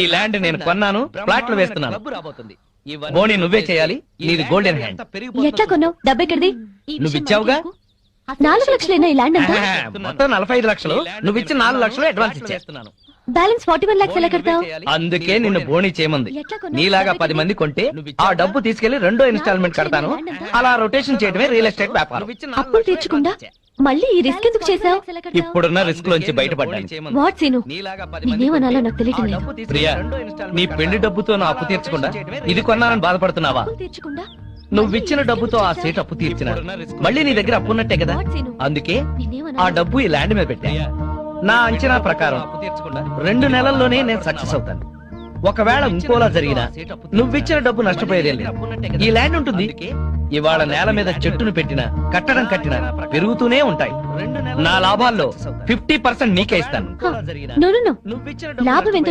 ఈ ల్యాండ్ నేను కొన్నాను ప్లాట్లు వేస్తున్నాను. బోని నువ్వే చేయాలి నీది గోల్డెన్ హ్యాండ్. ఎట్లా కొన్నావు? డబ్బెక్కడిది నువ్వు ఇచ్చావుగా? నాలుగు లక్షలైనా ఈ ల్యాండ్ అంతా? మొత్తం నలభై ఐదు లక్షలు. నువ్వు ఇచ్చిన నాలుగు లక్షలు అడ్వాన్స్ ఇచ్చేస్తున్నాను బ్యాలెన్స్ ఫార్టీ వన్ లాక్స్ ఎలా కడతావు? అందుకే నిన్ను బోని చేయమంది. ఎట్లా కొన్నావు? నీలాగా పది మంది కొంటే ఆ డబ్బు తీసుకెళ్ళి రెండో ఇన్స్టాల్మెంట్ కడతాను. అలా రొటేషన్ చేయడమే రియల్ ఎస్టేట్ వ్యాపారం అప్పులు తీర్చకుండా మళ్ళీ ఈ రిస్క్ ఎందుకు చేసావు? ఇప్పుడున్న రిస్క్ లోంచి బయటపడ్డాను. What scene? నేనేమనాలో నాకు తెలియటం లేదు ప్రియా నీ పెళ్ళి డబ్బుతో నా అప్పు తీర్చకుండా ఇది కొన్నానని బాధపడుతున్నావా? అప్పులు తీర్చకుండా నువ్విచ్చిన డబ్బుతో ఆ సీట్ అప్పు తీర్చిన. మళ్ళీ నీ దగ్గర అప్పు ఉన్నట్టే కదా అందుకే ఆ డబ్బు ఈ ల్యాండ్ మీద పెట్టా. నా అంచనా ప్రకారం రెండు నెలల్లోనే నేను సక్సెస్ అవుతాను. ఒకవేళ ఇంకోలా జరిగినా నువ్విచ్చిన డబ్బు నష్టపోయేదే లేదు. ఈ ల్యాండ్ ఉంటుంది. ఇవాళ నేల మీద చెట్టును పెట్టినా కట్టడం కట్టినా పెరుగుతూనే ఉంటాయి. నా లాభాల్లో ఫిఫ్టీ పర్సెంట్ నీకే ఇస్తాను. No no no. లాభం ఎంతో